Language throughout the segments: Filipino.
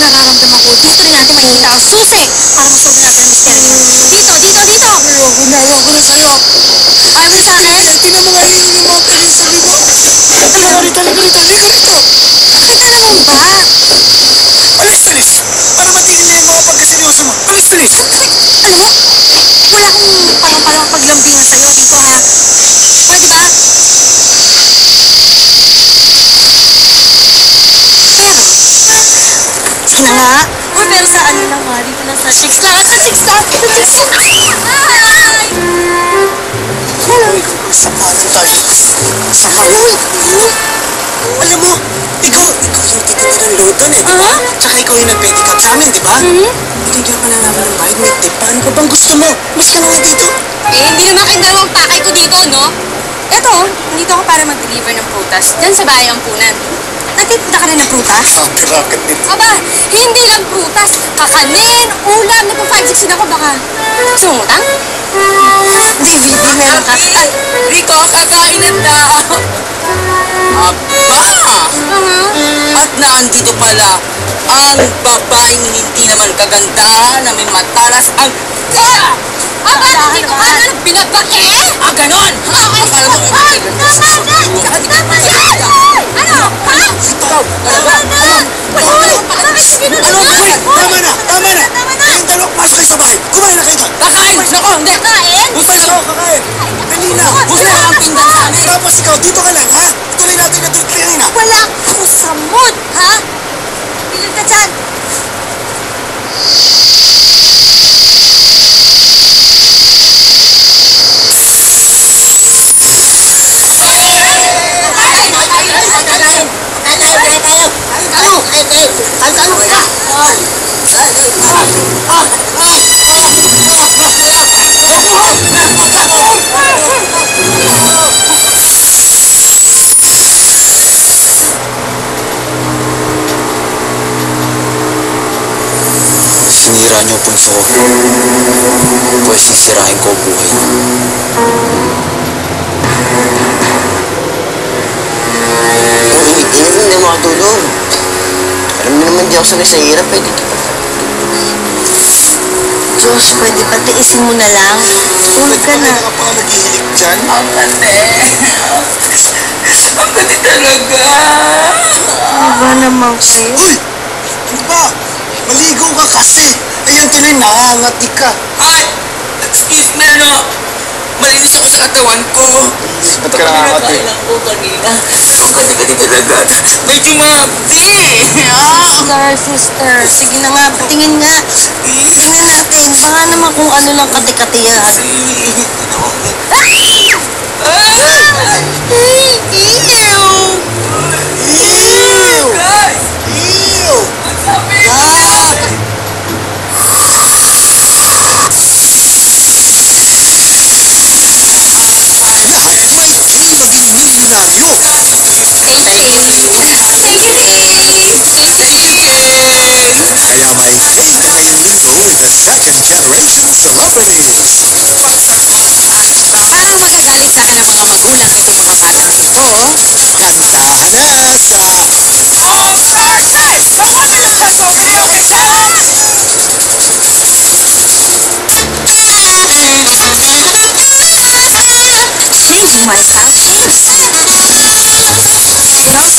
nararamdaman ko, dito rin natin makikita ang susi para masolve natin ang misteryo. Dito, dito, dito! Ayoko na, ayoko na sa'yo. Ayaw mo sa akin? Tingnan mo nga yun yung mga pinagsabi mo. Halika rito, halika rito, halika rito. Bakit na naman ba? Alis, alis. Para matigil na yung mga pagkaseryoso mo. Alis, alis. Alam mo, wala akong palang-palang paglambingan sa'yo dito ha. 6 na nga. Uy, pero sa ano lang nga, dito lang sa 6 na sa 6 na, sa 6 na. Ay! Sa pantay. Sa haloy. Alam mo, ikaw, ikaw yung titira ng load doon eh, di ba? Tsaka ikaw yung nag-pedicab sa amin, di ba? Mm-hmm. Binigyan lang namin ng bayad, may tip. Paano pa bang gusto mo? Mas ka na dito. Eh, hindi naman kayong dalawang pakay ko dito, no? Eto, dito ako para mag-deliver ng prutas. Diyan sa bayang punan. Natipta ka na ng prutas? Ah, ang grabe nito. Aba, hindi lang prutas. Kakanin, ulam. Nagpa-5-6 ako baka. Sumutang? DVD, meron ka. Ay, Rico, kakain na daw. Aba! uh At naandito pala ang babaeng hindi naman kagandahan na may matalas ang... Ah! Aba, dito ka na binabaki? Ah, ganon! Mo yung tama na! Tama na! Ano? Ha? Ikaw! Wala Hoy! ka Bakit ginulong Ano, mo? hoy! Tama na! Tama na! Na! Kayong dalawang pasok kayo sa bahay. Kumain na kayo doon. Kakain! Nako, hindi! Kain? Gusto na ako kakain. Dali na. Gusto na ang pinggan sa amin! Tapos ikaw, dito ka lang, ha? Tuloy natin na dito kanina. Wala akong sa mood, ha? Bilid ka dyan! Sinira niyo ang punso ko. Pwes sisirahin ko ang buhay. Uy, hindi na hindi makatulog. Alam mo naman di ako sanay sa hirap eh. Diyos, pwede ba tiisin mo na lang? Tulog ka na. ka pa nag-iilik dyan. Ang ganda! Ang ganda talaga! Ano ba naman kayo? Uy! Ano ba? Maligo ka kasi. Ayan tuloy, nangangati ka. Ay! Excuse me, ano? Malinis ako sa katawan ko. Ba't ka nangangati? Kakain lang ko kanina. Ang ganda-ganda talaga. Medyo mabi! Ah! Star, sister. Sige na nga, patingin nga. Tingnan natin. Baka naman kung ano lang kati-kati yan. Ew!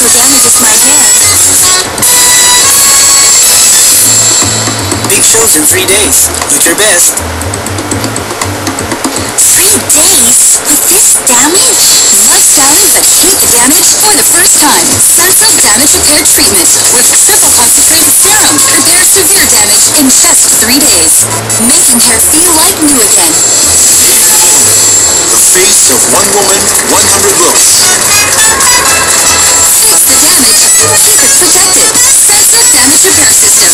Damages my hair. Big shows in three days. Look your best. Three days with this damage? Love styling but hate the damage for the first time. Sunsilk Damage Repair Treatment with triple concentrated serum repairs severe damage in just three days, making hair feel like new again. The face of one woman, 100 looks. Keep it protected. Damage Repair System.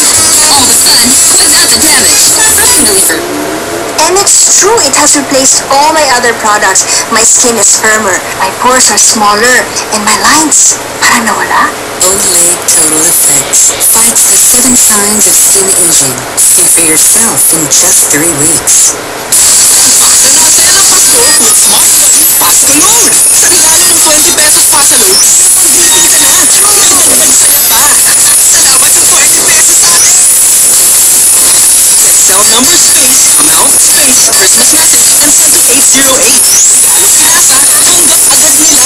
All the fun without the damage. Reliever. And it's true, it has replaced all my other products. My skin is firmer, my pores are smaller, and my lines parang nawala. Olay Total Effects fights the seven signs of skin aging. See for yourself in just three weeks. round number space amount space Christmas message and 7808. We gotta pass the.